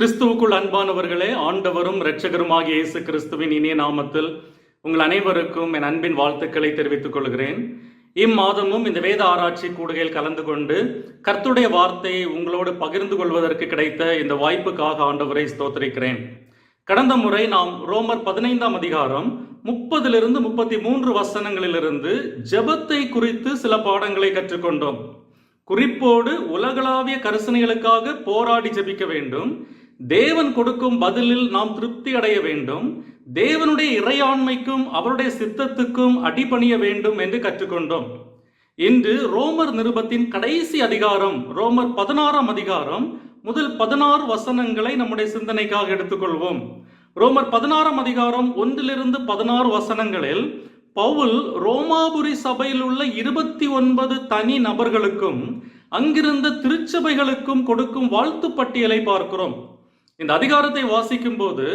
கிறிஸ்துவுக்குள் அன்பானவர்களே ஆண்டவரும் இரட்சகருமாகிய இயேசு கிறிஸ்துவின் இனிய நாமத்தில் உங்கள் அனைவருக்கும் என் அன்பின் வாழ்த்துக்களை தெரிவித்துக் கொள்கிறேன். இம்மாதமும் இந்த வேத ஆராய்ச்சி கூடுகையில் கலந்து கொண்டு கர்த்துடைய வார்த்தையை உங்களோடு பகிர்ந்து கொள்வதற்கு கிடைத்த இந்த வாய்ப்புக்காக ஆண்டவரை ஸ்தோத்தரிக்கிறேன். கடந்த முறை நாம் ரோமர் பதினைந்தாம் அதிகாரம் முப்பதிலிருந்து முப்பத்தி மூன்று வசனங்களிலிருந்து ஜெபத்தை குறித்து சில பாடங்களை கற்றுக்கொண்டோம். குறிப்போடு உலகளாவிய கரிசனைகளுக்காக போராடி ஜெபிக்க வேண்டும். தேவன் கொடுக்கும் பதிலில் நாம் திருப்தி அடைய வேண்டும். தேவனுடைய இறையாண்மைக்கும் அவருடைய சித்தத்துக்கும் அடிபணிய வேண்டும் என்று கற்றுக்கொண்டோம். இன்று ரோமர் நிருபத்தின் கடைசி அதிகாரம் ரோமர் பதினாறாம் அதிகாரம் முதல் பதினாறு வசனங்களை நம்முடைய சிந்தனைக்காக எடுத்துக்கொள்வோம். ரோமர் பதினாறாம் அதிகாரம் ஒன்றிலிருந்து பதினாறு வசனங்களில் பவுல் ரோமாபுரி சபையில் உள்ள இருபத்தி ஒன்பது தனி நபர்களுக்கும் அங்கிருந்த திருச்சபைகளுக்கும் கொடுக்கும் வாழ்த்து பட்டியலை பார்க்கிறோம். இந்த அதிகாரத்தை வாசிக்கும் போது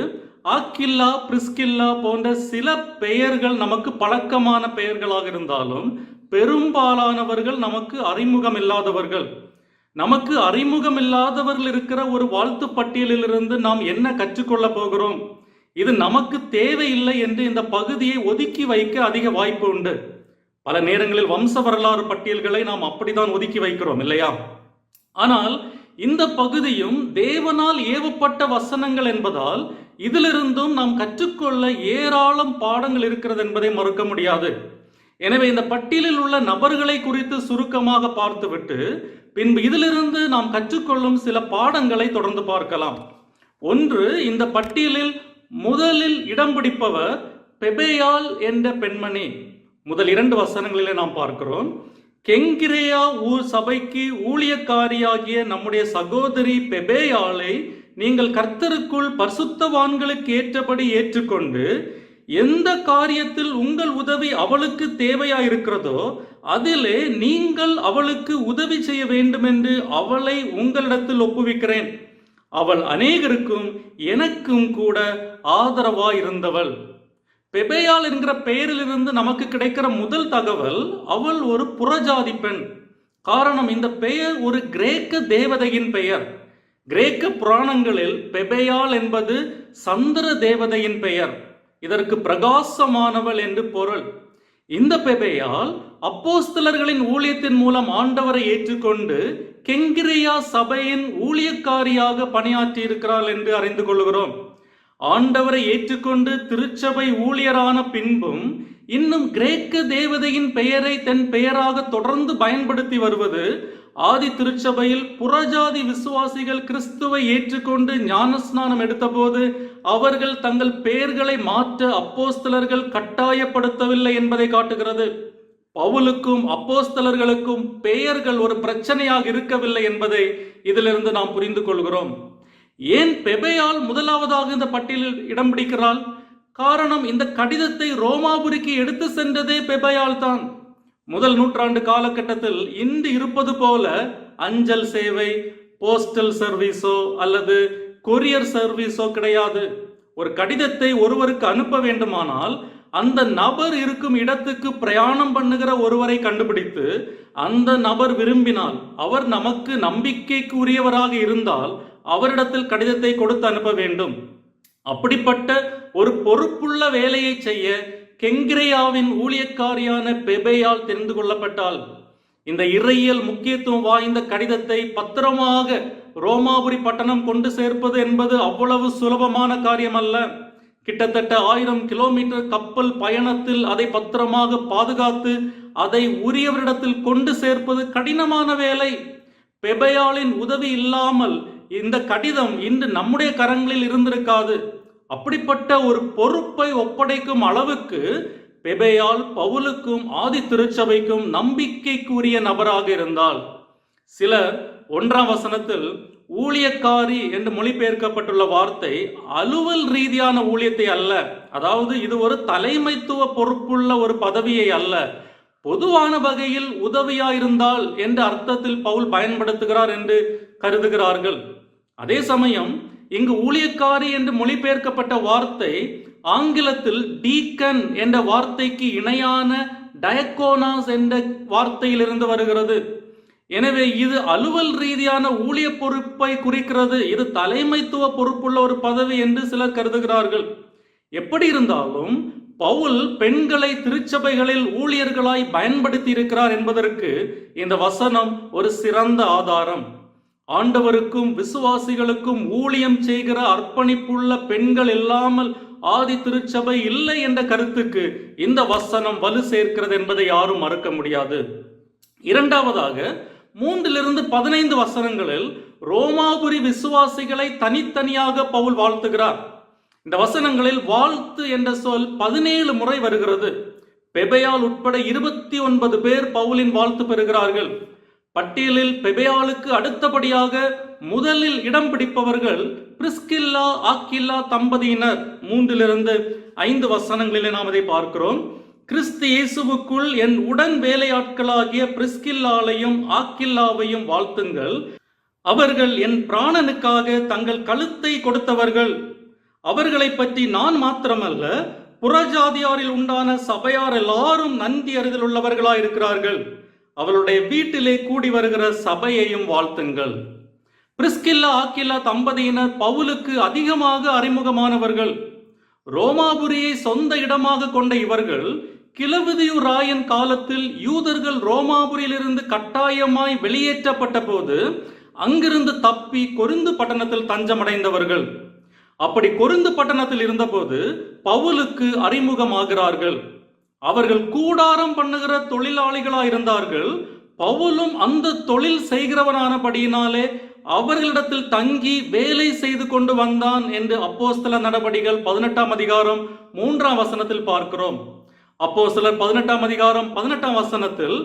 ஆக்கில்லா பிரிஸ்கில்லா போன்ற சில பெயர்கள் நமக்கு பழக்கமான பெயர்களாக இருந்தாலும் பெரும்பாலானவர்கள் நமக்கு அறிமுகம் இல்லாதவர்கள் நமக்கு அறிமுகம் இல்லாதவர்கள் இருக்கிற ஒரு வாழ்த்து பட்டியலிலிருந்து நாம் என்ன கற்றுக்கொள்ள போகிறோம்? இது நமக்கு தேவையில்லை என்று இந்த பகுதியை ஒதுக்கி வைக்க அதிக வாய்ப்பு உண்டு. பல நேரங்களில் வம்ச வரலாறு பட்டியல்களை நாம் அப்படித்தான் ஒதுக்கி வைக்கிறோம் இல்லையா? ஆனால் இந்த பகுதியும் தேவனால் ஏவப்பட்ட வசனங்கள் என்பதால் இதிலிருந்தும் நாம் கற்றுக்கொள்ள ஏராளம் பாடங்கள் இருக்கிறது என்பதை மறுக்க முடியாது. எனவே இந்த பட்டியலில் உள்ள நபர்களை குறித்து சுருக்கமாக பார்த்துவிட்டு பின்பு இதிலிருந்து நாம் கற்றுக்கொள்ளும் சில பாடங்களை தொடர்ந்து பார்க்கலாம். ஒன்று இந்த பட்டியலில் முதலில் இடம் பிடிப்பவர் பெபேயால் என்ற பெண்மணி. முதல் இரண்டு வசனங்களிலே நாம் பார்க்கிறோம். கெங்கிரேயா ஊர் சபைக்கு ஊழியக்காரியாகிய நம்முடைய சகோதரி பெபேயாளை நீங்கள் கர்த்தருக்குள் பரிசுத்தவான்களுக்கு ஏற்றபடி ஏற்றுக்கொண்டு எந்த காரியத்தில் உங்கள் உதவி அவளுக்கு தேவையாயிருக்கிறதோ அதிலே நீங்கள் அவளுக்கு உதவி செய்ய வேண்டும் என்று அவளை உங்களிடத்தில் ஒப்புவிக்கிறேன். அவள் அநேகருக்கும் எனக்கும் கூட ஆதரவாயிருந்தவள். பெபேயால் என்கிற பெயரிலிருந்து நமக்கு கிடைக்கிற முதல் தகவல் அவள் ஒரு புறஜாதி பெண். காரணம் இந்த பெயர் ஒரு கிரேக்க தேவதையின் பெயர். கிரேக்க புராணங்களில் பெபேயால் என்பது சந்திர தேவதையின் பெயர். இதற்கு பிரகாசமானவள் என்று பொருள். இந்த பெபேயால் அப்போஸ்தலர்களின் ஊழியத்தின் மூலம் ஆண்டவரை ஏற்றுக்கொண்டு கெங்கிரியா சபையின் ஊழியக்காரியாக பணியாற்றி இருக்கிறாள் என்று அறிந்து கொள்கிறோம். ஆண்டவரை ஏற்றுக்கொண்டு திருச்சபை ஊழியரான பின்பும் இன்னும் கிரேக்க தேவதையின் பெயரை தன் பெயராக தொடர்ந்து பயன்படுத்தி வருவது ஆதி திருச்சபையில் புறஜாதி விசுவாசிகள் கிறிஸ்துவை ஏற்றுக்கொண்டு ஞானஸ்நானம் எடுத்தபோது அவர்கள் தங்கள் பெயர்களை மாற்ற அப்போஸ்தலர்கள் கட்டாயப்படுத்தவில்லை என்பதை காட்டுகிறது. பவுலுக்கும் அப்போஸ்தலர்களுக்கும் பெயர்கள் ஒரு பிரச்சனையாக இருக்கவில்லை என்பதை இதிலிருந்து நாம் புரிந்து கொள்கிறோம். ஏன் பெபையால் முதலாவதாக இந்த பட்டியலில் இடம் பிடிக்கிறாள்? காரணம் இந்த கடிதத்தை ரோமாபுரிக்கு எடுத்து சென்றதே பெபையால் தான். முதல் நூற்றாண்டு காலகட்டத்தில் இன்று இருப்பது போல அஞ்சல் சேவை போஸ்டல் சர்வீஸோ அல்லது கொரியர் சர்வீஸோ கிடையாது. ஒரு கடிதத்தை ஒருவருக்கு அனுப்ப வேண்டுமானால் அந்த நபர் இருக்கும் இடத்துக்கு பிரயாணம் பண்ணுகிற ஒருவரை கண்டுபிடித்து அந்த நபர் விரும்பினால் அவர் நமக்கு நம்பிக்கைக்குரியவராக இருந்தால் அவரிடத்தில் கடிதத்தை கொடுத்து அனுப்ப வேண்டும். அப்படிப்பட்ட ஒரு பொறுப்புள்ள வேலையை செய்ய கெங்கிரேயாவின் ஊழியக்காரியான பெபேயால் தெரிந்து கொள்ளப்பட்டால் இந்த இறையியல் முக்கியத்துவம் வாய்ந்த கடிதத்தை பத்திரமாக ரோமாபுரி பட்டணம் கொண்டு சேர்ப்பது என்பது அவ்வளவு சுலபமான காரியம் அல்ல கிட்டத்தட்ட ஆயிரம் கிலோமீட்டர் கப்பல் பயணத்தில் அதை பத்திரமாக பாதுகாத்து அதை உரியவரிடத்தில் கொண்டு சேர்ப்பது கடினமான வேலை. பெபையாளின் உதவி இல்லாமல் இந்த கடிதம் இன்று நம்முடைய கரங்களில் இருந்திருக்காது. அப்படிப்பட்ட ஒரு பொறுப்பை ஒப்படைக்கும் அளவுக்கு பெபையால் பவுலுக்கும் ஆதி திருச்சபைக்கும் நம்பிக்கைக்குரிய நபராக இருந்தால் சிலர் ஒன்றாம் வசனத்தில் ஊழியக்காரி என்று மொழிபெயர்க்கப்பட்டுள்ள வார்த்தை அலுவல் ரீதியான ஊழியத்தை அல்ல. அதாவது இது ஒரு தலைமைத்துவ பொறுப்புள்ள ஒரு பதவியை அல்ல. பொதுவான வகையில் உதவியாயிருந்தால் என்ற அர்த்தத்தில் பவுல் பயன்படுத்துகிறார் என்று கருதுகிறார்கள். அதே சமயம் இங்கு ஊழியக்காரி என்று மொழிபெயர்க்கப்பட்ட வார்த்தை ஆங்கிலத்தில் டீக்கன் என்ற வார்த்தைக்கு இணையான டயக்கோனாஸ் என்ற வார்த்தையிலிருந்து வருகிறது. எனவே இது அலுவல் ரீதியான ஊழிய பொறுப்பை குறிக்கிறது. இது தலைமைத்துவ பொறுப்புள்ள ஒரு பதவி என்று சிலர் கருதுகிறார்கள். எப்படி இருந்தாலும் பவுல் பெண்களை திருச்சபைகளில் ஊழியர்களாய் பயன்படுத்தி இருக்கிறார் என்பதற்கு இந்த வசனம் ஒரு சிறந்த ஆதாரம். ஆண்டவருக்கும் விசுவாசிகளுக்கும் ஊழியம் செய்கிற அர்ப்பணிப்புள்ள பெண்கள் இல்லாமல் ஆதி திருச்சபை இல்லை என்ற கருத்துக்கு இந்த வசனம் வலு சேர்க்கிறது என்பதை யாரும் மறுக்க முடியாது. இரண்டாவதாக மூன்றிலிருந்து பதினைந்து வசனங்களில் ரோமாபுரி விசுவாசிகளை தனித்தனியாக பவுல் வாழ்த்துகிறார். இந்த வசனங்களில் வாழ்த்து என்ற சொல் பதினேழு முறை வருகிறது. பெபையால் உட்பட இருபத்தி ஒன்பது பேர் பவுலின் வாழ்த்து பெறுகிறார்கள். பட்டியலில் பெபையாளுக்கு அடுத்தபடியாக முதலில் இடம் பிடிப்பவர்கள் பிரிஸ்கில்லா ஆக்கில்லா தம்பதியினர். மூன்றிலிருந்து ஐந்து வசனங்களிலே நாம் அதை பார்க்கிறோம். கிறிஸ்து இயேசுவுக்குள் என் உடன் வேலையாட்களாகிய பிரிஸ்கில்லாலையும் ஆக்கில்லாவையும் வாழ்த்துங்கள். அவர்கள் என் பிராணனுக்காக தங்கள் கழுத்தை கொடுத்தவர்கள். அவர்களை பற்றி நான் மாத்திரமல்ல புறஜாதியாரில் உண்டான சபையார் எல்லாரும் நன்றி அறிதல் உள்ளவர்களாய் இருக்கிறார்கள் அவளுடைய வீட்டிலே கூடி வருகிற சபையையும் வாழ்த்துங்கள். பிரிஸ்கில்லா ஆக்கில்லா தம்பதியினர் பவுலுக்கு அதிகமாக அறிமுகமானவர்கள். ரோமாபுரியை சொந்த இடமாக கொண்ட இவர்கள் கிழவுதியு ராயன் காலத்தில் யூதர்கள் ரோமாபுரியிலிருந்து கட்டாயமாய் வெளியேற்றப்பட்ட போது அங்கிருந்து தப்பி கொருந்து பட்டணத்தில் தஞ்சமடைந்தவர்கள். அப்படி கொருந்து பட்டணத்தில் இருந்தபோது பவுலுக்கு அறிமுகமாகிறார்கள். அவர்கள் கூடாரம் பண்ணுகிற தொழிலாளிகளாயிருந்தார்கள். பவுலும் அந்த தொழில் செய்கிறவனானபடியினாலே அவர்களிடத்தில் தங்கி வேலை செய்து கொண்டு வந்தான் என்று அப்போஸ்தல நடபடிகள் பதினெட்டாம் அதிகாரம் மூன்றாம் வசனத்தில் பார்க்கிறோம். அப்போ சிலர் பதினெட்டாம் அதிகாரம் பதினெட்டாம் வசனத்தில்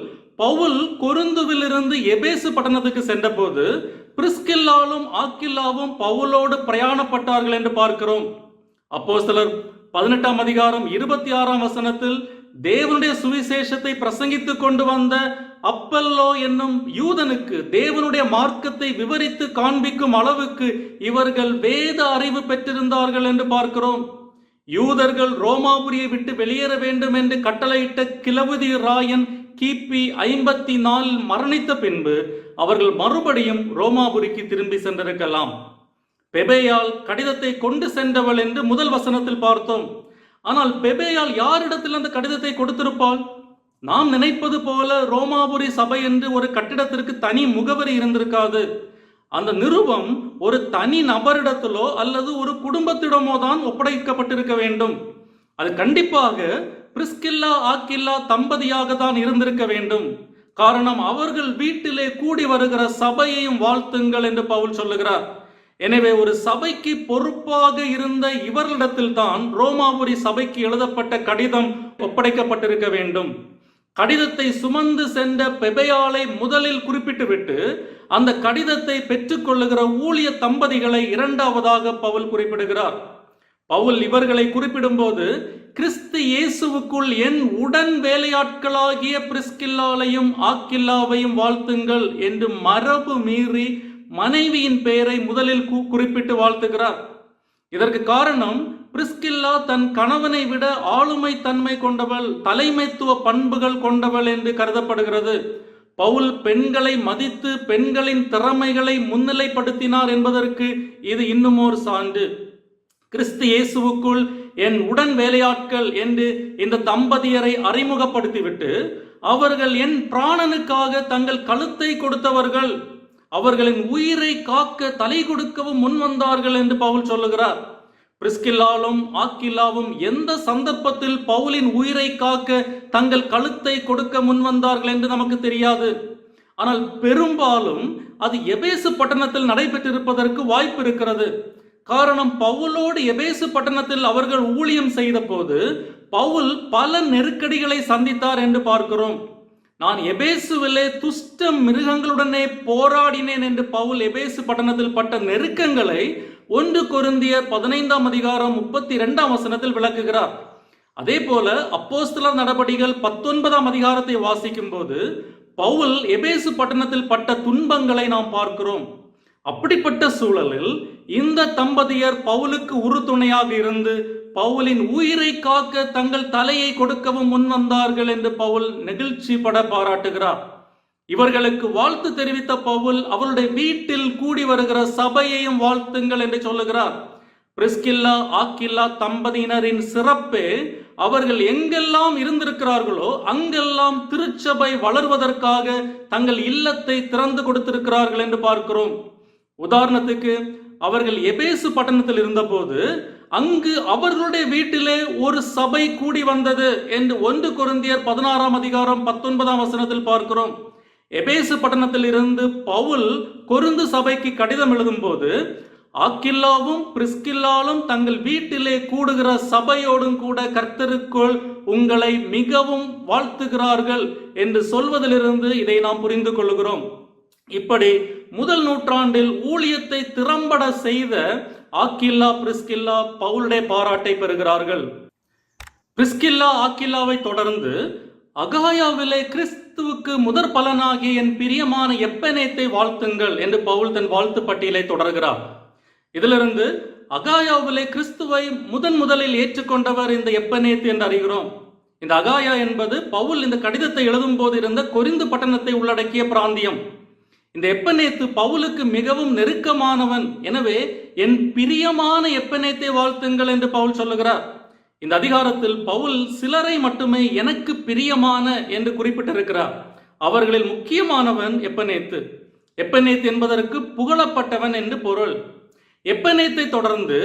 பவுல் கொருந்துவிலிருந்து எபேசு பட்டணத்துக்கு சென்றபோது பிரிஸ்கில்லாலும் ஆக்கில்லாவும் பவுலோடு பிரயாணப்பட்டார்கள் என்று பார்க்கிறோம். அப்போ சிலர் பதினெட்டாம் அதிகாரம் இருபத்தி ஆறாம் வசனத்தில் தேவனுடைய சுவிசேஷத்தை பிரசங்கித்துக் கொண்டு வந்த அப்பல்லோ என்னும் யூதனுக்கு தேவனுடைய மார்க்கத்தை விவரித்து காண்பிக்கும் அளவுக்கு இவர்கள் வேத அறிவு பெற்றிருந்தார்கள் என்று பார்க்கிறோம். யூதர்கள் ரோமாபுரியை விட்டு வெளியேற வேண்டும் என்று கட்டளையிட்ட கிளவுதி ராயன் கிபி ஐம்பத்தி நாலில் மரணித்த பின்பு அவர்கள் மறுபடியும் ரோமாபுரிக்கு திரும்பி சென்றிருக்கலாம். பெபேயால் கடிதத்தை கொண்டு சென்றவள் என்று முதல் வசனத்தில் பார்த்தோம். ஆனால் பெபேயால் யாரிடத்தில் அந்த கடிதத்தை கொடுத்திருப்பாள்? நாம் நினைப்பது போல ரோமாபுரி சபை என்று ஒரு கட்டிடத்திற்கு தனி முகவரி இருந்திருக்காது. அந்த நிருபம் ஒரு தனி நபரிடத்திலோ அல்லது ஒரு குடும்பத்திடமோ தான் ஒப்படைக்கப்பட்டிருக்க வேண்டும். அது கண்டிப்பாக பிரிஸ்கில்லா ஆக்கில்லா தம்பதியாக தான் இருந்திருக்க வேண்டும். காரணம் அவர்கள் வீட்டிலே கூடி வருகிற சபையையும் வாழ்த்துங்கள் என்று பவுல் சொல்லுகிறார். எனவே ஒரு சபைக்கு பொறுப்பாக இருந்த இவர்களிடத்தில் தான் ரோமாபுரி சபைக்கு எழுதப்பட்ட கடிதம் ஒப்படைக்கப்பட்டிருக்க வேண்டும். கடிதத்தை சுமந்து சென்ற பெபையாளை முதலில் குறிப்பிட்டுவிட்டு அந்த கடிதத்தை பெற்றுக்கொள்ளுகிற ஊழிய தம்பதிகளை இரண்டாவதாக பவுல் குறிப்பிடுகிறார். பவுல் இவர்களை குறிப்பிடும்போது கிறிஸ்து இயேசுவுக்குள் என் உடன் வேலையாட்களாகிய பிரிஸ்கில்லாலையும் ஆக்கில்லாவையும் வாழ்த்துங்கள் என்று மரபு மீறி மனைவியின் பெயரை முதலில் கு- குறிப்பிட்டு வாழ்த்துகிறார். இதற்கு காரணம் பிரிஸ்கில்லா தன் கணவனை விட ஆளுமை தன்மை கொண்டவள் தலைமைத்துவ பண்புகள் கொண்டவள் என்று கருதப்படுகிறது. பவுல் பெண்களை மதித்து பெண்களின் திறமைகளை முன்னிலைப்படுத்தினார் என்பதற்கு இது இன்னும் ஒரு சான்று. கிறிஸ்து இயேசுவுக்குள் என் உடன் வேலையாட்கள் என்று இந்த தம்பதியரை அறிமுகப்படுத்திவிட்டு அவர்கள் என் பிராணனுக்காக தங்கள் கழுத்தை கொடுத்தவர்கள். அவர்களின் உயிரை காக்க தலை கொடுக்கவும் முன் வந்தார்கள் என்று பவுல் சொல்லுகிறார். பிரிஸ்கில்லாலும் ஆக்கில்லாவும் எந்த சந்தர்ப்பத்தில் பவுலின் உயிரை காக்க தங்கள் கழுத்தை கொடுக்க முன் வந்தார்கள் என்று நமக்கு தெரியாது. ஆனால் பெரும்பாலும் அது எபேசு பட்டணத்தில் நடைபெற்றிருப்பதற்கு வாய்ப்பு இருக்கிறது. காரணம் பவுலோடு எபேசு பட்டணத்தில் அவர்கள் ஊழியம் செய்த போது பவுல் பல நெருக்கடிகளை சந்தித்தார் என்று பார்க்கிறோம். நான் எபேசுவிலே துஷ்ட மிருகங்களுடனே போராடினேன் என்று பவுல் எபேசு பட்டணத்தில் பட்ட நெருக்கங்களை ஒன்று கொருந்திய பதினைந்தாம் அதிகாரம் முப்பத்தி இரண்டாம் வசனத்தில் விளக்குகிறார். அதே போல அப்போஸ்தல நடபடிகள் பத்தொன்பதாம் அதிகாரத்தை வாசிக்கும் போது பவுல் எபேசு பட்டணத்தில் பட்ட துன்பங்களை நாம் பார்க்கிறோம். அப்படிப்பட்ட சூழலில் இந்த தம்பதியர் பவுலுக்கு உறுதுணையாக இருந்து பவுலின் உயிரை காக்க தங்கள் தலையை கொடுக்கவும் முன் வந்தார்கள் என்று பவுல் நெகிழ்ச்சி பட பாராட்டுகிறார். இவர்களுக்கு வாழ்த்து தெரிவித்த பவுல் அவருடைய வீட்டில் கூடி வருகிற சபையையும் வாழ்த்துங்கள் என்று சொல்லுகிறார். பிரிஸ்கில்லா ஆக்கில்லா தம்பதியினரின் சிறப்பே அவர்கள் எங்கெல்லாம் இருந்திருக்கிறார்களோ அங்கெல்லாம் திருச்சபை வளர்வதற்காக தங்கள் இல்லத்தை திறந்து கொடுத்திருக்கிறார்கள் என்று பார்க்கிறோம். உதாரணத்துக்கு அவர்கள் எபேசு பட்டணத்தில் இருந்தபோது அங்கு அவர்களுடைய வீட்டிலே ஒரு சபை கூடி வந்தது என்று ஒன்று குருந்தியர் பதினாறாம் அதிகாரம் பத்தொன்பதாம் வசனத்தில் பார்க்கிறோம். எபேசு பட்டணத்தில் இருந்து பவுல் கொருந்து சபைக்கு கடிதம் எழுதும்போது ஆக்கில்லாவும் பிரிஸ்கில்லாலும் தங்கள் வீட்டிலே கூடுகிற சபையோடும் கூட கர்த்தருக்குள் உங்களை மிகவும் வாழ்த்துகிறார்கள் என்று சொல்வதிலிருந்து இதை நாம் புரிந்து கொள்கிறோம் இப்படி முதல் நூற்றாண்டில் ஊழியத்தை திறம்பட செய்த ஆக்கில்லா பிரிஸ்கில்லா பவுலுடைய பாராட்டை பெறுகிறார்கள். பிரிஸ்கில்லா ஆக்கில்லாவை தொடர்ந்து அகாயாவிலே கிறிஸ்துவுக்கு முதற் பலனாகிய என் பிரியமான எப்பனேத்தை வாழ்த்துங்கள் என்று பவுல் தன் வாழ்த்து பட்டியலை தொடர்கிறார். இதிலிருந்து அகாயாவிலே கிறிஸ்துவை முதன் முதலில் ஏற்றுக்கொண்டவர் இந்த எப்பனேத்து என்று அறிகிறோம். இந்த அகாயா என்பது பவுல் இந்த கடிதத்தை எழுதும் போது இருந்த கொரிந்து பட்டணத்தை உள்ளடக்கிய பிராந்தியம். இந்த எப்பநேத்து பவுலுக்கு மிகவும் நெருக்கமானவன். எனவே என் பிரியமான எப்பநேத்தை வாழ்த்துங்கள் என்று பவுல் சொல்லுகிறார். இந்த அதிகாரத்தில் பவுல் சிலரை மட்டுமே எனக்கு பிரியமான என்று குறிப்பிட்டிருக்கிறார். அவர்களில் முக்கியமானவன் எப்பநேத்து எப்பநேத் என்பதற்கு புகழப்பட்டவன் என்று பொருள். எப்பநேத்தை தொடர்ந்து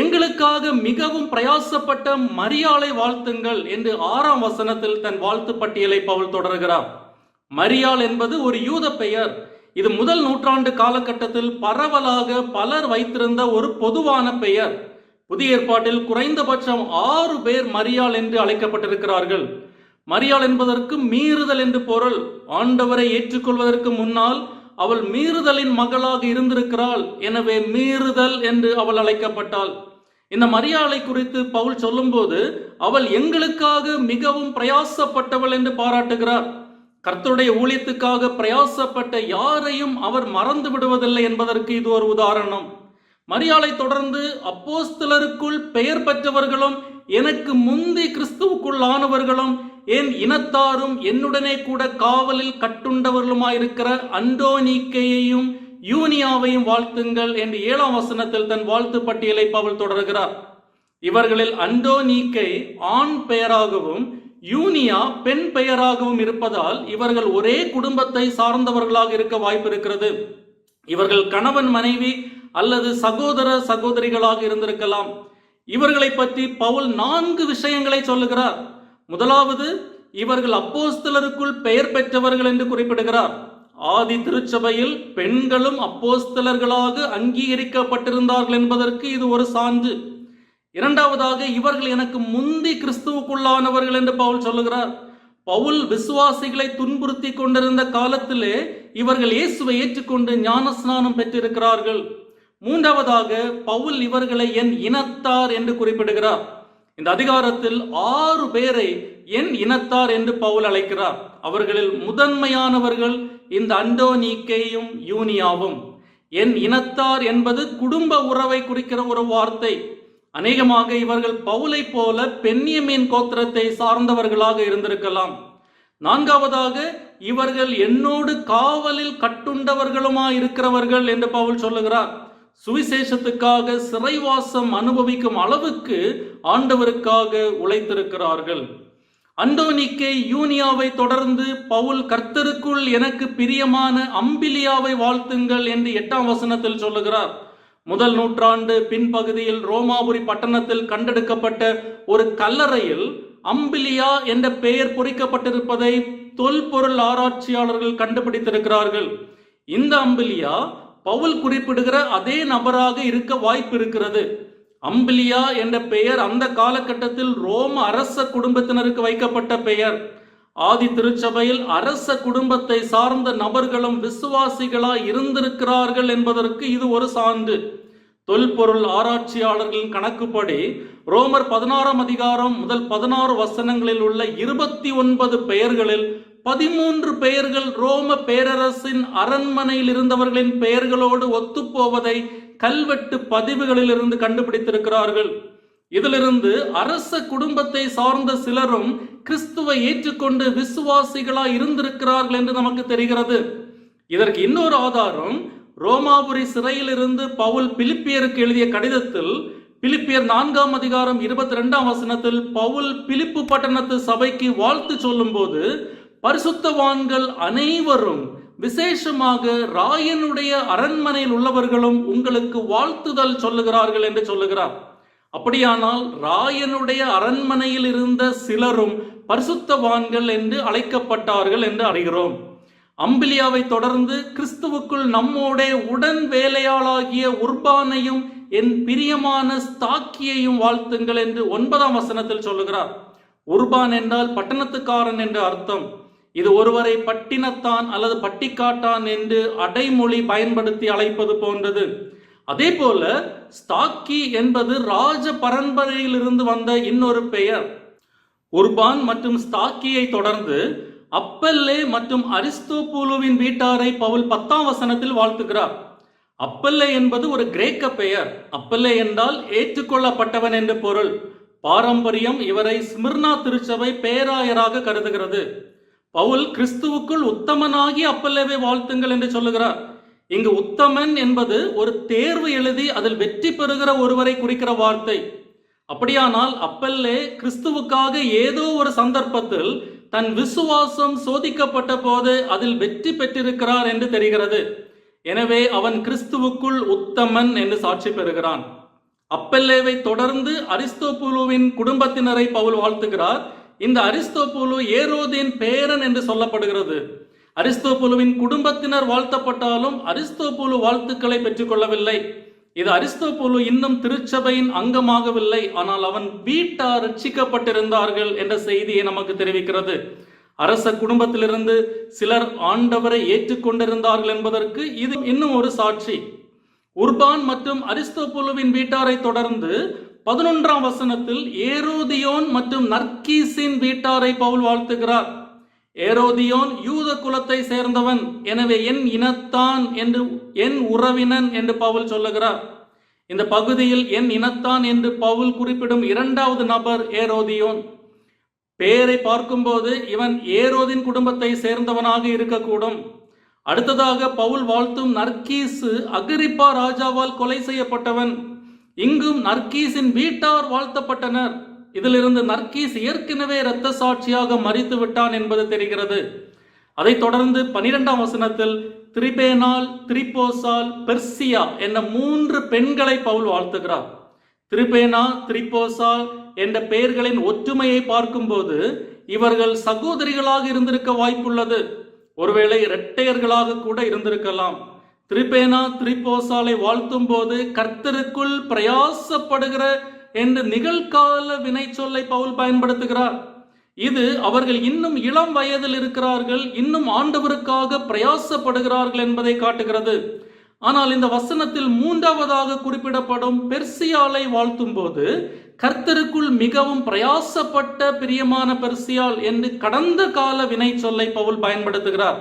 எங்களுக்காக மிகவும் பிரயாசப்பட்ட மரியாளை வாழ்த்துங்கள் என்று ஆறாம் வசனத்தில் தன் வாழ்த்து பட்டியலை பவுல் தொடர்கிறார். மரியாள் என்பது ஒரு யூத பெயர். இது முதல் நூற்றாண்டு காலகட்டத்தில் பரவலாக பலர் வைத்திருந்த ஒரு பொதுவான பெயர். புதிய ஏற்பாட்டில் குறைந்தபட்சம் ஆறு பேர் மரியாள் என்று அழைக்கப்பட்டிருக்கிறார்கள். மரியாள் என்பதற்கு மீறுதல் என்று பொருள். ஆண்டவரை ஏற்றுக்கொள்வதற்கு முன்னால் அவள் மீறுதலின் மகளாக இருந்திருக்கிறாள். எனவே மீறுதல் என்று அவள் அழைக்கப்பட்டாள். இந்த மரியாளை குறித்து பவுல் சொல்லும்போது அவள் எங்களுக்காக மிகவும் பிரயாசப்பட்டவள் என்று பாராட்டுகிறார். கர்த்தருடைய ஊழியத்துக்காக பிரயாசப்பட்ட யாரையும் அவர் மறந்து விடுவதில்லை என்பதற்கு இது ஒரு உதாரணம். மரியாளை தொடர்ந்து அப்போஸ்தலருக்குள் பெயர் பெற்றவர்களும் எனக்கு முந்தி கிறிஸ்துவுக்குள்ளானவர்களும் என் இனத்தாரும் என்னுடனே கூட காவலில் கட்டுண்டவர்களுமாயிருக்கிற அண்டோனிக்கையையும் யூனியாவையும் வாழ்த்துங்கள் என்று ஏழாம் வசனத்தில் தன் வாழ்த்து பட்டியலை பவுல் தொடர்கிறார். இவர்களில் அண்டோனிக்கை ஆண் பெயராகவும் யூனியா பெண் பெயராகவும் இருப்பதால் இவர்கள் ஒரே குடும்பத்தை சார்ந்தவர்களாக இருக்க வாய்ப்பு இருக்கிறது. இவர்கள் கணவன் மனைவி அல்லது சகோதர சகோதரிகளாக இருந்திருக்கலாம். இவர்களை பற்றி பவுல் நான்கு விஷயங்களை சொல்லுகிறார். முதலாவது இவர்கள் அப்போஸ்தலருக்குள் பெயர் பெற்றவர்கள் என்று குறிப்பிடுகிறார். ஆதி திருச்சபையில் பெண்களும் அப்போஸ்தலர்களாக அங்கீகரிக்கப்பட்டிருந்தார்கள் என்பதற்கு இது ஒரு சான்று. இரண்டாவதாக இவர்கள் எனக்கு முந்தி கிறிஸ்துவுக்குள்ளானவர்கள் என்று பவுல் சொல்லுகிறார். பவுல் விசுவாசிகளை துன்புறுத்தி கொண்டிருந்த காலத்திலே இவர்கள் இயேசுவை ஏற்றுக்கொண்டு ஞானஸ்நானம் பெற்றிருக்கிறார்கள். மூன்றாவதாக பவுல் இவர்களை என் இனத்தார் என்று குறிப்பிடுகிறார். இந்த அதிகாரத்தில் ஆறு பேரை என் இனத்தார் என்று பவுல் அழைக்கிறார். அவர்களில் முதன்மையானவர்கள் இந்த அண்டோனிக்கையும் யூனியாவும். என் இனத்தார் என்பது குடும்ப உறவை குறிக்கிற ஒரு வார்த்தை. அநேகமாக இவர்கள் பவுலை போல பெண்ணியமீன் கோத்திரத்தை சார்ந்தவர்களாக இருந்திருக்கலாம். நான்காவதாக இவர்கள் என்னோடு காவலில் கட்டுண்டவர்களுமா இருக்கிறவர்கள் என்று பவுல் சொல்லுகிறார். சுவிசேஷத்துக்காக சிறைவாசம் அனுபவிக்கும் அளவுக்கு ஆண்டவருக்காக உழைத்திருக்கிறார்கள். அந்தோனிக்கே யூனியாவை தொடர்ந்து பவுல் கர்த்தருக்குள் எனக்கு பிரியமான அம்பிலியாவை வாழ்த்துங்கள் என்று எட்டாம் வசனத்தில் சொல்லுகிறார். முதல் நூற்றாண்டு பின்பகுதியில் ரோமாபுரி பட்டணத்தில் கண்டெடுக்கப்பட்ட ஒரு கல்லறையில் அம்பிலியா என்ற பெயர் பொறிக்கப்பட்டிருப்பதை தொல்பொருள் ஆராய்ச்சியாளர்கள் கண்டுபிடித்திருக்கிறார்கள். இந்த அம்பிலியா பவுல் குறிப்பிடுகிற அதே நபராக இருக்க வாய்ப்பு இருக்கிறது அம்பிலியா என்ற பெயர் அந்த காலகட்டத்தில் ரோம அரச குடும்பத்தினருக்கு வைக்கப்பட்ட பெயர். ஆதி திருச்சபையில் அரச குடும்பத்தை சார்ந்த நபர்களும் விசுவாசிகளாய் இருந்திருக்கிறார்கள் என்பதற்கு இது ஒரு சான்று. தொல்பொருள் ஆராய்ச்சியாளர்களின் கணக்குப்படி ரோமர் பதினாறாம் அதிகாரம் முதல் பதினாறு வசனங்களில் உள்ள இருபத்தி ஒன்பது பெயர்களில் பதிமூன்று பெயர்கள் ரோம பேரரசின் அரண்மனையில் இருந்தவர்களின் பெயர்களோடு ஒத்துப்போவதை கல்வெட்டு பதிவுகளில் இருந்து கண்டுபிடித்திருக்கிறார்கள். இதிலிருந்து அரச குடும்பத்தை சார்ந்த சிலரும் கிறிஸ்துவை ஏற்றுக்கொண்டு விசுவாசிகளாய் இருந்திருக்கிறார்கள் என்று நமக்கு தெரிகிறது. இதற்கு இன்னொரு ஆதாரம் ரோமாபுரி சிறையில் இருந்து பவுல் பிலிப்பியருக்கு எழுதிய கடிதத்தில் பிலிப்பியர் நான்காம் அதிகாரம் இருபத்தி ரெண்டாம் வசனத்தில் பவுல் பிலிப்பு பட்டணத்து சபைக்கு வாழ்த்து சொல்லும்போது பரிசுத்தவான்கள் அனைவரும் விசேஷமாக ராயனுடைய அரண்மனையில் உள்ளவர்களும் உங்களுக்கு வாழ்த்துதல் சொல்லுகிறார்கள் என்று சொல்லுகிறார். அப்படியானால் ராயனுடைய அரண்மனையில் இருந்த சிலரும் பரிசுத்தவான்கள் என்று அழைக்கப்பட்டார்கள் என்று அறிகிறோம். அம்பிலியாவை தொடர்ந்து கிறிஸ்துவுக்குள் நம்மோட உடன் வேலையாளாகிய உர்பானையும் என் பிரியமான ஸ்தாக்கியையும் வாழ்த்துங்கள் என்று ஒன்பதாம் வசனத்தில் சொல்லுகிறார். உர்பான் என்றால் பட்டணத்துக்காரன் என்று அர்த்தம். இது ஒருவரை பட்டினத்தான் அல்லது பட்டிக்காட்டான் என்று அடைமொழி பயன்படுத்தி அழைப்பது போன்றது. அதே போல ஸ்தாக்கி என்பது ராஜ பரம்பரையிலிருந்து வந்த இன்னொரு பெயர். உர்பான் மற்றும் ஸ்தாக்கியை தொடர்ந்து அப்பல்லே மற்றும் அரிஸ்தோபூலுவின் வீட்டாரை பவுல் பத்தாம் வசனத்தில் வாழ்த்துகிறார். அப்பல்லே என்பது ஒரு கிரேக்க பெயர். அப்பல்லே என்றால் ஏற்றுக்கொள்ளப்பட்டவன் என்று பொருள். பாரம்பரியம் இவரை ஸ்மிர்னா திருச்சபை பேராயராக கருதுகிறது. பவுல் கிறிஸ்துவுக்குள் உத்தமனாகி அப்பல்லேவை வாழ்த்துங்கள் என்று சொல்லுகிறார். இங்கு உத்தமன் என்பது ஒரு தேர்வு எழுதி அதில் வெற்றி பெறுகிற ஒருவரை குறிக்கிற வார்த்தை. அப்படியானால் அப்பல்லே கிறிஸ்துவுக்காக ஏதோ ஒரு சந்தர்ப்பத்தில் தன் விசுவாசம் சோதிக்கப்பட்ட போது அதில் வெற்றி பெற்றிருக்கிறார் என்று தெரிகிறது. எனவே அவன் கிறிஸ்துவுக்குள் உத்தமன் என்று சாட்சி பெறுகிறான். அப்பல்லேவை தொடர்ந்து அரிஸ்தோபுலுவின் குடும்பத்தினரை பவுல் வாழ்த்துகிறார். இந்த அரிஸ்தோபுலு ஏரோதின் பேரன் என்று சொல்லப்படுகிறது. அரிஸ்தோபுலுவின் குடும்பத்தினர் வாழ்த்தப்பட்டாலும் அரிஸ்தோபுலு வாழ்த்துக்களை பெற்றுக்கொள்ளவில்லை. இது அரிஸ்தோபுலு இன்னும் திருச்சபையின் அங்கமாகவில்லை. ஆனால் அவன் வீட்டார் ரட்சிக்கப்பட்டிருந்தார்கள் என்ற செய்தியை நமக்கு தெரிவிக்கிறது. அரச குடும்பத்திலிருந்து சிலர் ஆண்டவரை ஏற்றுக்கொண்டிருந்தார்கள் என்பதற்கு இது இன்னும் ஒரு சாட்சி. உர்பான் மற்றும் அரிஸ்தோபுலுவின் வீட்டாரை தொடர்ந்து பதினொன்றாம் வசனத்தில் ஏரோதியோன் மற்றும் நர்கீஸின் வீட்டாரை பவுல் வாழ்த்துகிறார். ஏரோதியோன் யூத குலத்தை சேர்ந்தவன். எனவே என் இனத்தான் என்று என் உறவினன் என்று பவுல் சொல்லுகிறார். இந்த பகுதியில் என் இனத்தான் என்று பவுல் குறிப்பிடும் இரண்டாவது நபர் ஏரோதியோன். பெயரை பார்க்கும்போது இவன் ஏரோதின் குடும்பத்தை சேர்ந்தவனாக இருக்கக்கூடும். அடுத்ததாக பவுல் வாழ்த்தும் நர்கீசு அகிரிப்பா ராஜாவால் கொலை செய்யப்பட்டவன். இங்கும் நர்கீஸின் வீட்டார் வாழ்த்தப்பட்டனர். இதிலிருந்து நர்கீஸ் ஏற்கனவே இரத்த சாட்சியாக மறித்து விட்டான் என்பது தெரிகிறது. அதைத் தொடர்ந்து பனிரெண்டாம் வசனத்தில் திரிபேனால் திரிபோசால் பெர்சியா என்ற மூன்று பெண்களை பவுல் வாழ்த்துகிறார். திரிபேனா திரிபோசால் என்ற பெயர்களின் ஒற்றுமையை பார்க்கும்போது இவர்கள் சகோதரிகளாக இருந்திருக்க வாய்ப்புள்ளது. ஒருவேளை இரட்டையர்களாக கூட இருந்திருக்கலாம். திரிபேனா திரிபோசாலை வாழ்த்தும் போது கர்த்தருக்குள் பிரயாசப்படுகிற என்று நிகழ்கால வினை சொல்லை பவுல் பயன்படுத்துகிறார். இது அவர்கள் இன்னும் இளம் வயதில் இருக்கிறார்கள் இன்னும் ஆண்டவருக்காக பிரயாசப்படுகிறார்கள் என்பதை காட்டுகிறது. ஆனால் இந்த வசனத்தில் மூன்றாவதாக குறிப்பிடப்படும் பெர்சியாலை வாழ்த்தும் போது கர்த்தருக்குள் மிகவும் பிரயாசப்பட்ட பிரியமான பெர்சியால் என்று கடந்த கால வினை சொல்லை பவுல் பயன்படுத்துகிறார்.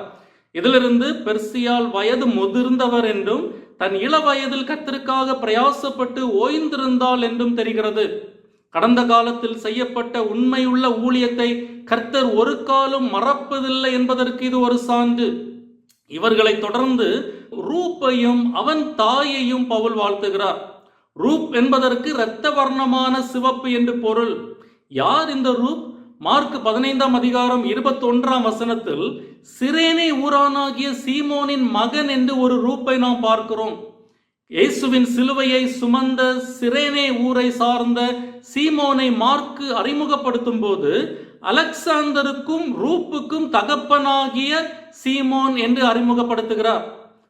இதிலிருந்து பெர்சியால் வயது முதிர்ந்தவர் என்றும் தன் இள வயதில் கர்த்தருக்காக பிரயாசப்பட்டு ஓய்ந்திருந்தாள் என்றும் தெரிகிறது. கடந்த காலத்தில் செய்யப்பட்ட உண்மையுள்ள ஊழியத்தை கர்த்தர் ஒரு காலம் மறப்பதில்லை என்பதற்கு இது ஒரு சான்று. இவர்களை தொடர்ந்து ரூப்பையும் அவன் தாயையும் பவுல் வாழ்த்துகிறார். ரூப் என்பதற்கு இரத்த வர்ணமான சிவப்பு என்று பொருள். யார் இந்த ரூப்? மார்க் பதினைந்தாம் அதிகாரம் இருபத்தொன்றாம் வசனத்தில் சிரேனை ஊரானாகிய சீமோனின் மகன் என்று ஒரு ரூப்பை நாம் பார்க்கிறோம். இயேசுவின் சிலுவையை சுமந்த சிரேனே ஊரை சார்ந்த சீமோனை மார்க்கு அறிமுகப்படுத்தும் போது அலெக்சாந்தருக்கும் ரூப்புக்கும் தகப்பனாகிய சீமோன் என்று அறிமுகப்படுத்துகிறார்.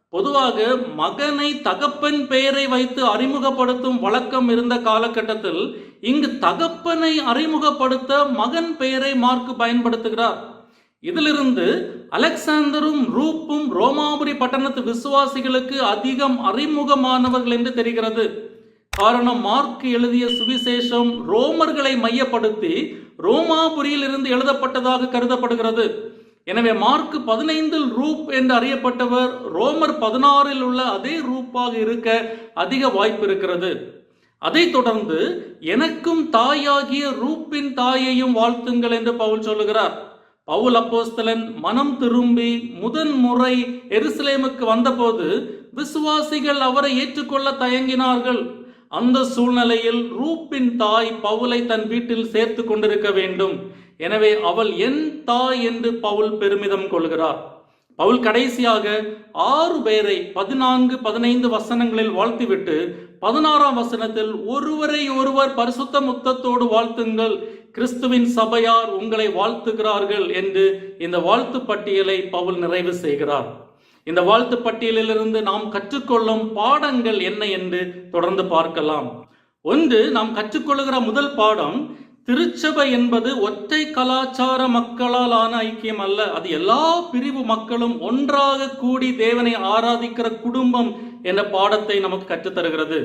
பொதுவாக மகனை தகப்பன் பெயரை வைத்து அறிமுகப்படுத்தும் வழக்கம் இருந்த காலகட்டத்தில் இங்கு தகப்பனை அறிமுகப்படுத்த மகன் பெயரை மார்க்கு பயன்படுத்துகிறார். இதிலிருந்து அலெக்சாந்தரும் ரூப்பும் ரோமாபுரி பட்டணத்து விசுவாசிகளுக்கு அதிகம் அறிமுகமானவர்கள் என்று தெரிகிறது. காரணம் மார்க் எழுதிய சுவிசேஷம் ரோமர்களை மையப்படுத்தி ரோமாபுரியில் இருந்து எழுதப்பட்டதாக கருதப்படுகிறது. எனவே மார்க் பதினைந்தில் ரூப் என்று அறியப்பட்டவர் ரோமர் பதினாறில் உள்ள அதே ரூப்பாக இருக்க அதிக வாய்ப்பு இருக்கிறது. அதைத் தொடர்ந்து எனக்கும் தாயாகிய ரூப்பின் தாயையும் வாழ்த்துங்கள் என்று பவுல் சொல்லுகிறார். பவுல் அப்போஸ்தலன் மனம் திரும்பி முதன் முறை எருசலேமுக்கு வந்தபோது விசுவாசிகள் அவரை ஏற்றுக்கொள்ள தயங்கினார்கள். அந்த சூழ்நிலையில் ரூப்பின் தாய் பவுலை தன் வீட்டில் சேர்த்து கொண்டிருக்க வேண்டும். எனவே அவள் என் தாய் என்று பவுல் பெருமிதம் கொள்கிறார். பவுல் கடைசியாக ஆறு பேரை பதினான்கு பதினைந்து வசனங்களில் வாழ்த்திவிட்டு பதினாறாம் வசனத்தில் ஒருவரை ஒருவர் பரிசுத்த முத்தத்தோடு வாழ்த்துங்கள் கிறிஸ்துவின் சபையார் உங்களை வாழ்த்துகிறார்கள் என்று இந்த வாழ்த்து பட்டியலை பவுல் நிறைவு செய்கிறார். இந்த வாழ்த்து பட்டியலிலிருந்து நாம் கற்றுக்கொள்ளும் பாடங்கள் என்ன என்று தொடர்ந்து பார்க்கலாம். ஒன்று நாம் கற்றுக்கொள்கிற முதல் பாடம் திருச்சபை என்பது ஒற்றை கலாச்சார மக்களால் ஆன ஐக்கியம் அல்ல. அது எல்லா பிரிவு மக்களும் ஒன்றாக கூடி தேவனை ஆராதிக்கிற குடும்பம் என்ற பாடத்தை நமக்கு கற்றுத்தருகிறது.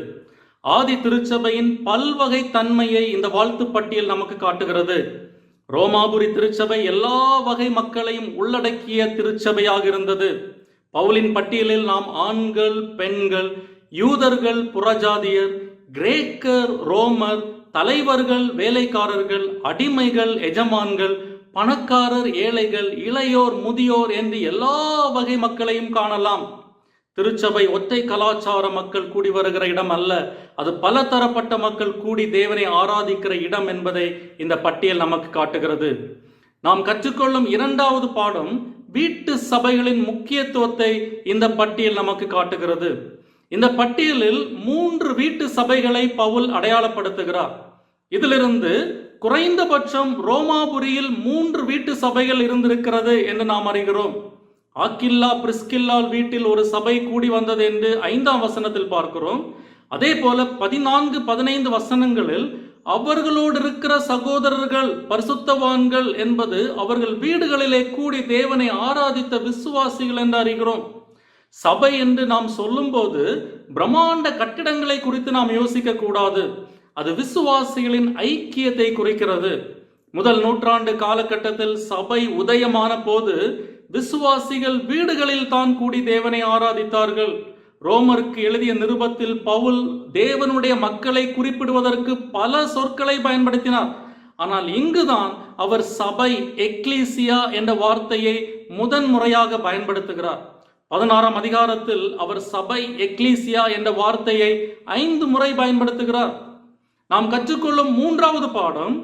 ஆதி திருச்சபையின் பல்வகை தன்மையை இந்த வாழ்த்து பட்டியல் நமக்கு காட்டுகிறது. ரோமாபுரி திருச்சபை எல்லா வகை மக்களையும் உள்ளடக்கிய திருச்சபையாக இருந்தது. பவுலின் பட்டியலில் நாம் ஆண்கள் பெண்கள் யூதர்கள் புறஜாதியர் கிரேக்கர் ரோமர் தலைவர்கள் வேலைக்காரர்கள் அடிமைகள் எஜமான்கள் பணக்காரர் ஏழைகள் இளையோர் முதியோர் என்று எல்லா வகை மக்களையும் காணலாம். திருச்சபை ஒற்றை கலாச்சார மக்கள் கூடி வருகிற இடம் அல்ல. அது பல தரப்பட்ட மக்கள் கூடி தேவனை ஆராதிக்கிற இடம் என்பதை இந்த பட்டியல் நமக்கு காட்டுகிறது. நாம் கற்றுக்கொள்ளும் இரண்டாவது பாடம் வீட்டு சபைகளின் முக்கியத்துவத்தை இந்த பட்டியல் நமக்கு காட்டுகிறது. இந்த பட்டியலில் மூன்று வீட்டு சபைகளை பவுல் அடையாளப்படுத்துகிறார். இதிலிருந்து குறைந்தபட்சம் ரோமாபுரியில் மூன்று வீட்டு சபைகள் இருந்திருக்கிறது என்று நாம் அறிகிறோம். ஆக்கில்லா பிரிஸ்கில்லால் வீட்டில் ஒரு சபை கூடி வந்தது என்று ஐந்தாம் வசனத்தில் பார்க்கிறோம். அதே போல பதினான்கு பதினைந்து வசனங்களில் அவர்களோடு இருக்கிற சகோதரர்கள் பரிசுத்தவான்கள் என்பது அவர்கள் வீடுகளிலே கூடி தேவனை ஆராதித்த விசுவாசிகள் என்று அறிகிறோம். சபை என்று நாம் சொல்லும்போது பிரம்மாண்ட கட்டிடங்களை குறித்து நாம் யோசிக்க கூடாது. அது விசுவாசிகளின் ஐக்கியத்தை குறிக்கிறது. முதல் நூற்றாண்டு காலகட்டத்தில் சபை உதயமான போது விசுவாசிகள் வீடுகளில் தான் கூடி தேவனை ஆராதித்தார்கள். ரோமருக்கு எழுதிய நிருபத்தில் பவுல் தேவனுடைய மக்களை குறிப்பிடுவதற்கு பல சொற்களை பயன்படுத்தினார். ஆனால் இங்குதான் அவர் சபை எக்லீசியா என்ற வார்த்தையை முதன் முறையாக பயன்படுத்துகிறார். பதினாறாம் அதிகாரத்தில் அவர் சபை எக்லீசியா என்ற வார்த்தையை ஐந்து முறை பயன்படுத்துகிறார். நாம் கற்றுக்கொள்ளும் மூன்றாவது பாடம்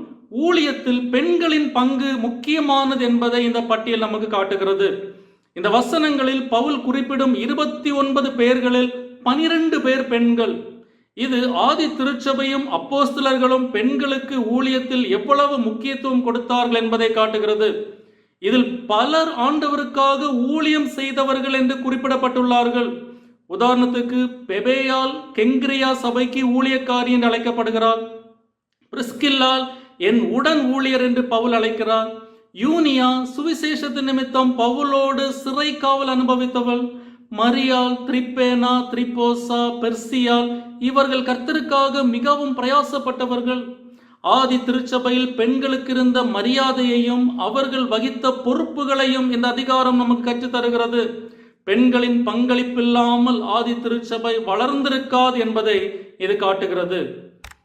ஊழியத்தில் பெண்களின் பங்கு முக்கியமானது என்பதை இந்த பட்டியல் நமக்கு காட்டுகிறது. இந்த வசனங்களில் பவுல் குறிப்பிடும் இருபத்தி ஒன்பது பேர்களில் பனிரெண்டு பேர் பெண்கள். இது ஆதி திருச்சபையும் அப்போஸ்தலர்களும் பெண்களுக்கு ஊழியத்தில் எவ்வளவு முக்கியத்துவம் கொடுத்தார்கள் என்பதை காட்டுகிறது. இதில் பலர் ஆண்டவருக்காக ஊழியம் செய்தவர்கள் என்று குறிப்பிடப்பட்டுள்ளார்கள். உதாரணத்துக்கு பெபேயால் கெங்கிரியா சபைக்கு ஊழியக்காரி என்று அழைக்கப்படுகிறார். பிரிஸ்கில்லால் என் உடன் ஊழியர் என்று பவுல் அழைக்கிறார். யூனியா சுவிசேஷத்து நிமித்தம் பவுலோடு சிறை காவல் அனுபவித்தவள். மரியால் திரிப்பேனா திரிபோசா பெர்சியால் இவர்கள் கர்த்தருக்காக மிகவும் பிரயாசப்பட்டவர்கள். ஆதி திருச்சபையில் பெண்களுக்கு இருந்த மரியாதையையும் அவர்கள் வகித்த பொறுப்புகளையும் இந்த அதிகாரம் நமக்கு கற்றுத் தருகிறது. பெண்களின் பங்களிப்பில்லாமல் ஆதி திருச்சபை வளர்ந்திருக்காது என்பதை இது காட்டுகிறது.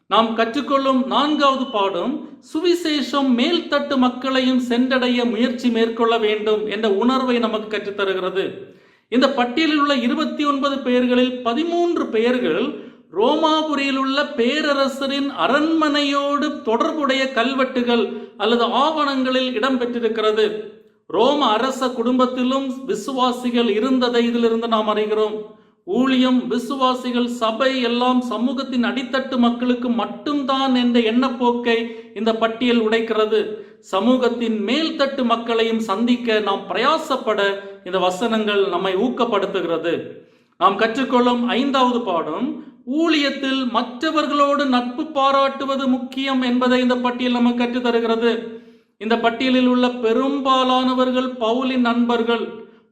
நாம் கற்றுக்கொள்ளும் நான்காவது பாடம் சுவிசேஷம் மேல்தட்டு மக்களையும் சென்றடைய முயற்சி மேற்கொள்ள வேண்டும் என்ற உணர்வை நமக்கு கற்றுத் தருகிறது. இந்த பட்டியலில் உள்ள இருபத்தி ஒன்பது பெயர்களில் பதிமூன்று பெயர்கள் ரோமாபுரியில் உள்ள பேரரசரின் அரண்மனையோடு தொடர்புடைய கல்வெட்டுகள் அல்லது ஆவணங்களில் இடம்பெற்றிருக்கிறது. ரோம அரச குடும்பத்திலும் விசுவாசிகள் இருந்ததை இதிலிருந்து நாம் அறிகிறோம். ஊழியம் விசுவாசிகள் சபை எல்லாம் சமூகத்தின் அடித்தட்டு மக்களுக்கு மட்டும்தான் என்ற எண்ணப்போக்கை இந்த பட்டியல் உடைக்கிறது. சமூகத்தின் மேல்தட்டு மக்களையும் சந்திக்க நாம் பிரயாசப்பட இந்த வசனங்கள் நம்மை ஊக்கப்படுத்துகிறது. நாம் கற்றுக்கொள்ளும் ஐந்தாவது பாடம் ஊழியத்தில் மற்றவர்களோடு நட்பு பாராட்டுவது முக்கியம் என்பதை இந்த பட்டியல் நமக்கு கற்றுத் தருகிறது இந்த பட்டியலில் உள்ள பெரும்பாலானவர்கள் பவுலின் நண்பர்கள்.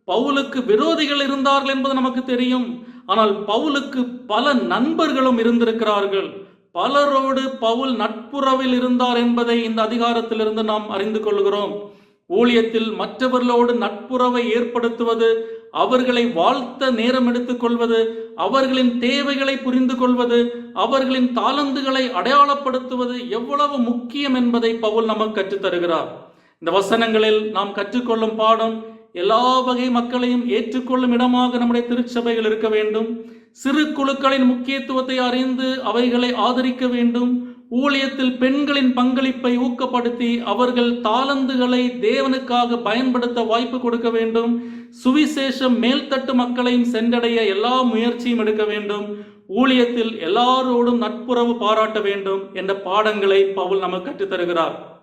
பவுலுக்கு விரோதிகள் இருந்தார்கள் என்பது நமக்கு தெரியும். ஆனால் பவுலுக்கு பல நண்பர்களும் இருந்திருக்கிறார்கள். பலரோடு பவுல் நட்புறவில் இருந்தார் என்பதை இந்த அதிகாரத்திலிருந்து நாம் அறிந்து கொள்கிறோம். ஊழியத்தில் மற்றவர்களோடு நட்புறவை ஏற்படுத்துவது அவர்களை வாழ்த்த நேரம் எடுத்துக்கொள்வது அவர்களின் தேவைகளை புரிந்து கொள்வது அவர்களின் தாளந்துகளை அடையாளப்படுத்துவது எவ்வளவு முக்கியம் என்பதை பவுல் நமக்கு கற்றுத்தருகிறார். இந்த வசனங்களில் நாம் கற்றுக்கொள்ளும் பாடம் எல்லா வகை மக்களையும் ஏற்றுக்கொள்ளும் இடமாக நம்முடைய திருச்சபைகள் இருக்க வேண்டும். சிறு குழுக்களின் முக்கியத்துவத்தை அறிந்து அவைகளை ஆதரிக்க வேண்டும். ஊழியத்தில் பெண்களின் பங்களிப்பை ஊக்கப்படுத்தி அவர்கள் தாளந்துகளை தேவனுக்காக பயன்படுத்த வாய்ப்பு கொடுக்க வேண்டும். சுவிசேஷம் மேல்தட்டு மக்களையும் சென்றடைய எல்லா முயற்சியும் எடுக்க வேண்டும். ஊழியத்தில் எல்லாரோடும் நட்புறவு பாராட்ட வேண்டும் என்ற பாடங்களை பவுல் நமக்கு கற்றுத் தருகிறார்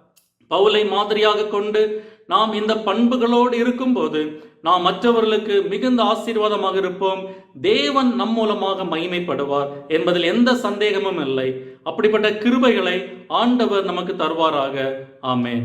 பவுலை மாதிரியாக கொண்டு நாம் இந்த பண்புகளோடு இருக்கும்போது நாம் மற்றவர்களுக்கு மிகுந்த ஆசீர்வாதமாக இருப்போம். தேவன் நம் மூலமாக மகிமைப்படுவார் என்பதில் எந்த சந்தேகமும் இல்லை. அப்படிப்பட்ட கிருபைகளை ஆண்டவர் நமக்கு தருவாராக. ஆமேன்.